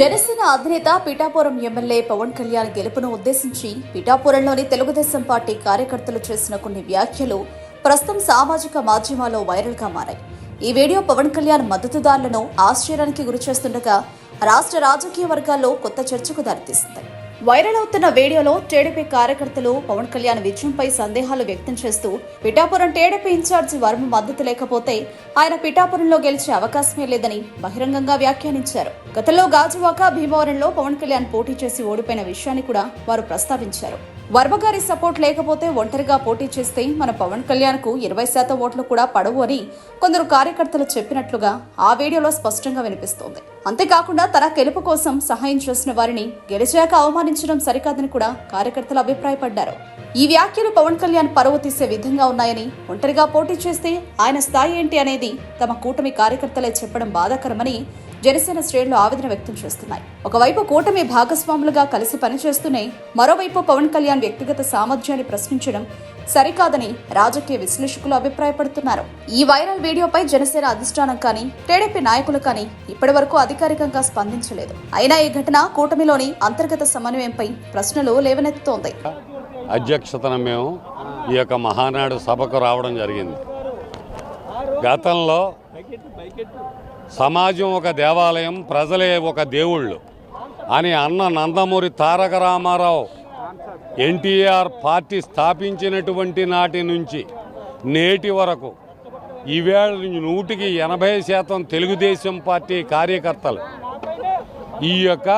జనసేన అధినేత పిఠాపురం ఎమ్మెల్యే పవన్ కళ్యాణ్ గెలుపును ఉద్దేశించి పిఠాపురంలోని తెలుగుదేశం పార్టీ కార్యకర్తలు చేసిన కొన్ని వ్యాఖ్యలు ప్రస్తుతం సామాజిక మాధ్యమాల్లో వైరల్గా మారాయి. ఈ వీడియో పవన్ కళ్యాణ్ మద్దతుదారులను ఆశ్చర్యానికి గురిచేస్తుండగా రాష్ట్ర రాజకీయ వర్గాల్లో కొత్త చర్చకు దారితీస్తుంది వైరల్ అవుతున్న వీడియోలో టీడీపీ కార్యకర్తలు పవన్ కళ్యాణ్ విజయంపై సందేహాలు వ్యక్తం చేస్తూ పిఠాపురం టీడీపీ ఇన్ఛార్జి వర్మ మద్దతు లేకపోతే ఆయన పిఠాపురంలో గెలిచే అవకాశమే లేదని బహిరంగంగా వ్యాఖ్యానించారు. గతంలో గాజువాక భీమవరంలో పవన్ కళ్యాణ్ పోటీ చేసి ఓడిపోయిన విషయాన్ని కూడా వారు ప్రస్తావించారు. వర్మ గారి సపోర్ట్ లేకపోతే ఒంటరిగా పోటీ చేస్తే మన పవన్ కళ్యాణ్కు ఇరవై శాతం ఓట్లు కూడా పడవు అని కొందరు కార్యకర్తలు చెప్పినట్లుగా ఆ వీడియోలో స్పష్టంగా వినిపిస్తోంది. అంతేకాకుండా తన గెలుపు కోసం సహాయం చేసిన వారిని గెలిచాక అవమానించడం సరికాదని కూడా కార్యకర్తలు అభిప్రాయపడ్డారు. ఈ వ్యాఖ్యలు పవన్ కళ్యాణ్ పరువు తీసే విధంగా ఉన్నాయని ఒంటరిగా పోటీ చేస్తే ఆయన స్థాయి ఏంటి అనేది తమ కూటమి కార్యకర్తలే చెప్పడం బాధాకరమని జనసేన శ్రేణులు ఆవేదన వ్యక్తం చేస్తున్నాయి. ఒకవైపు కూటమి భాగస్వాములుగా కలిసి పనిచేస్తూనే మరోవైపు పవన్ కళ్యాణ్ వ్యక్తిగత సామర్థ్యాన్ని ప్రశ్నించడం సరికాదని రాజకీయ విశ్లేషకులు అభిప్రాయపడుతున్నారు. ఈ వైరల్ వీడియోపై జనసేన అధిష్టానం కానీ టీడీపీ నాయకులు కానీ ఇప్పటి వరకు అధికారికంగా స్పందించలేదు. అయినా ఈ ఘటన కూటమిలోని అంతర్గత సమన్వయంపై ప్రశ్నలు లేవనెత్తుతోంది. అధ్యక్షతన మేము ఈ యొక్క మహానాడు సభకు రావడం జరిగింది. గతంలో సమాజం ఒక దేవాలయం ప్రజలే ఒక దేవుళ్ళు అని అన్న నందమూరి తారక రామారావు ఎన్టీఆర్ పార్టీ స్థాపించినటువంటి నాటి నుంచి నేటి వరకు ఈవేళ నూటికి ఎనభై శాతం తెలుగుదేశం పార్టీ కార్యకర్తలు ఈ యొక్క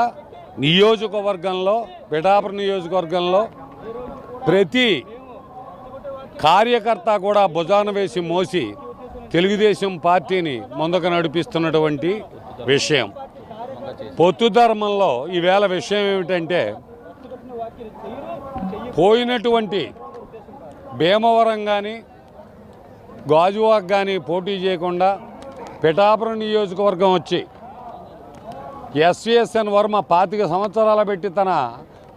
నియోజకవర్గంలో పిఠాపురం నియోజకవర్గంలో ప్రతి కార్యకర్త కూడా భుజాన వేసి మోసి తెలుగుదేశం పార్టీని ముందుకు నడిపిస్తున్నటువంటి విషయం. పొత్తు ధర్మంలో ఈవేళ విషయం ఏమిటంటే పోయినటువంటి భీమవరం కానీ గాజువాక్ కానీ పోటీ చేయకుండా పిఠాపురం నియోజకవర్గం వచ్చి ఎస్విఎస్ఎన్ వర్మ పాతిక సంవత్సరాల పెట్టి తన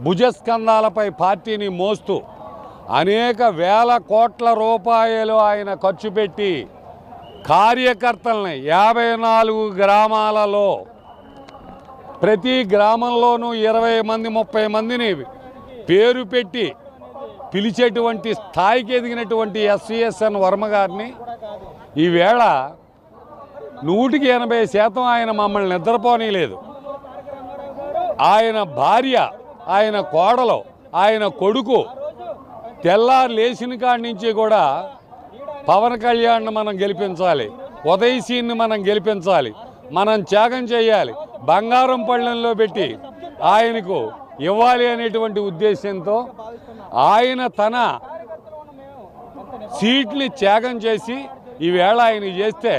భుజస్కంధాలపై పార్టీని మోస్తూ అనేక వేల కోట్ల రూపాయలు ఆయన ఖర్చు పెట్టి కార్యకర్తల్ని యాభై నాలుగు గ్రామాలలో ప్రతి గ్రామంలోనూ ఇరవై మంది ముప్పై మందిని పేరు పెట్టి పిలిచేటువంటి స్థాయికి ఎదిగినటువంటి ఎస్విఎస్ఎన్ వర్మ గారిని ఈవేళ నూటికి ఎనభై శాతం ఆయన మమ్మల్ని నిద్రపోనీయలేదు ఆయన భార్య ఆయన కోడలు ఆయన కొడుకు తెల్లారు లేచిన కాడి నుంచి కూడా పవన్ కళ్యాణ్ని మనం గెలిపించాలి. ఉదయసీన్ని మనం గెలిపించాలి. మనం త్యాగం చేయాలి. బంగారం పళ్ళెంలో పెట్టి ఆయనకు ఇవ్వాలి అనేటువంటి ఉద్దేశంతో ఆయన తన సీట్ని త్యాగం చేసి ఈవేళ ఆయన చేస్తే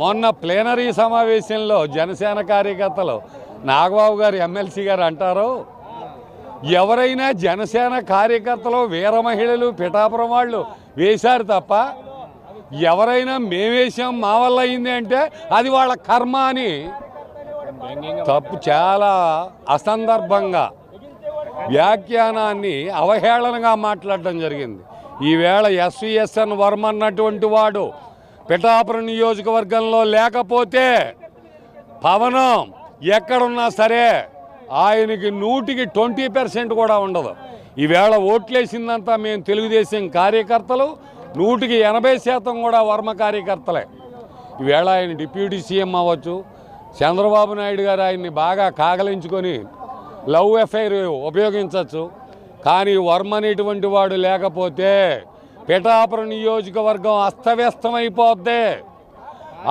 మొన్న ప్లేనరీ సమావేశంలో జనసేన కార్యకర్తలు నాగబాబు గారు ఎమ్మెల్సీ గారు అంటారు ఎవరైనా జనసేన కార్యకర్తలు వీర మహిళలు పిఠాపురం వాళ్ళు వేశారు తప్ప ఎవరైనా మేమేసాం మా వల్ల అయింది అంటే అది వాళ్ళ కర్మ అని. తప్పు చాలా అసందర్భంగా వ్యాఖ్యానాన్ని అవహేళనగా మాట్లాడడం జరిగింది. ఈవేళ ఎస్విఎస్ఎన్ వర్మ అన్నటువంటి వాడు పిఠాపురం నియోజకవర్గంలో లేకపోతే పవనం ఎక్కడున్నా సరే ఆయనకి నూటికి ట్వంటీ పర్సెంట్ కూడా ఉండదు. ఈవేళ ఓట్లేసిందంతా మేము తెలుగుదేశం కార్యకర్తలు నూటికి ఎనభై శాతం కూడా వర్మ కార్యకర్తలే. ఈవేళ ఆయన డిప్యూటీ సీఎం అవ్వచ్చు. చంద్రబాబు నాయుడు గారు ఆయన్ని బాగా కాగలించుకొని లవ్ ఎఫైర్ ఉపయోగించవచ్చు. కానీ వర్మ అనేటువంటి వాడు లేకపోతే పిఠాపురం నియోజకవర్గం అస్తవ్యస్తమైపోద్ది.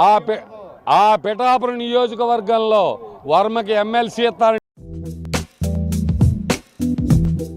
ఆ పి ఆ పిఠాపురం నియోజకవర్గంలో వర్మకి ఎమ్మెల్సీ ఇస్తారని